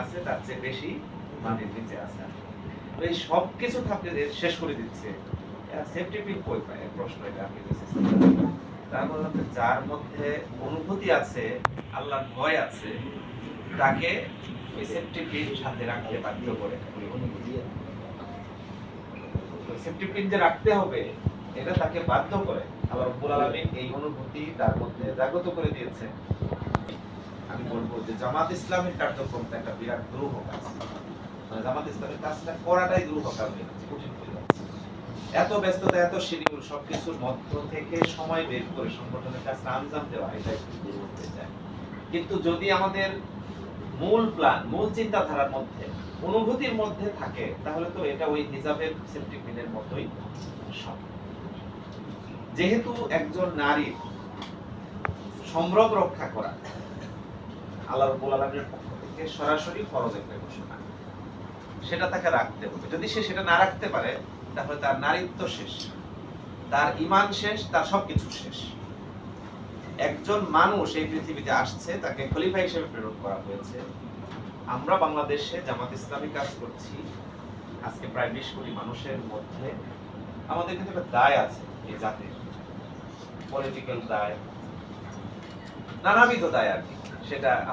আছে, তার চেয়ে বেশি মাটির নিচে আছে। এই সব কিছু থাকে যে শেষ করে দিচ্ছে কই পায়? প্রশ্ন এটা আপনি যার মধ্যে অনুভূতি আছে, আল্লাহর ভয় আছে, তাকে ওই সেফটি সাথে রাখতে বাধ্য করে। সেফটি পিন যে রাখতে হবে, এটা তাকে বাধ্য করে। আল্লাহ রব্বুল এই অনুভূতি তার মধ্যে জাগ্রত করে দিয়েছে আমি বলব যে জামাত ইসলামের কার্যক্রমটা একটা বিরাট দুরূহ কাজ মানে জামাত ইসলামের কাজটা করাটাই দুরূহ কাজ হয়ে যাচ্ছে কঠিন হয়ে যাচ্ছে এত ব্যস্ততা, এত শিডিউল সবকিছুর মধ্য থেকে সময় বের করে সংগঠনের কাজটা আঞ্জাম দেওয়া এটা একটু দুরূহ হয়ে যায়। কিন্তু যদি আমাদের মূল প্ল্যান মূল চিন্তাধারার মধ্যে, অনুভূতির মধ্যে থাকে, তাহলে তো এটা ওই হিজাবের সেফটি পিনের মতোই যেহেতু একজন নারীর সম্ভ্রম রক্ষা করা আল্লাহ রব্বুল আলামিনের পক্ষ থেকে সরাসরি ফরজ একটা ঘোষণা। সেটা তাকে রাখতে হবে। যদি সে সেটা না রাখতে পারে, তাহলে তার নারীত্ব শেষ। তার ইমান শেষ, তার সবকিছু শেষ। একজন মানুষ এই পৃথিবীতে আসছে, তাকে খলিফা হিসেবে প্রেরণ করা হয়েছে। আমরা বাংলাদেশে জামাত ইসলামী কাজ করছি। আজকে প্রায় বিশ কোটি মানুষের মধ্যে আমাদের কিন্তু একটা দায় আছে এই জাতির। পলিটিক্যাল দায়। নানাবিধ দায় আর কি। সেটা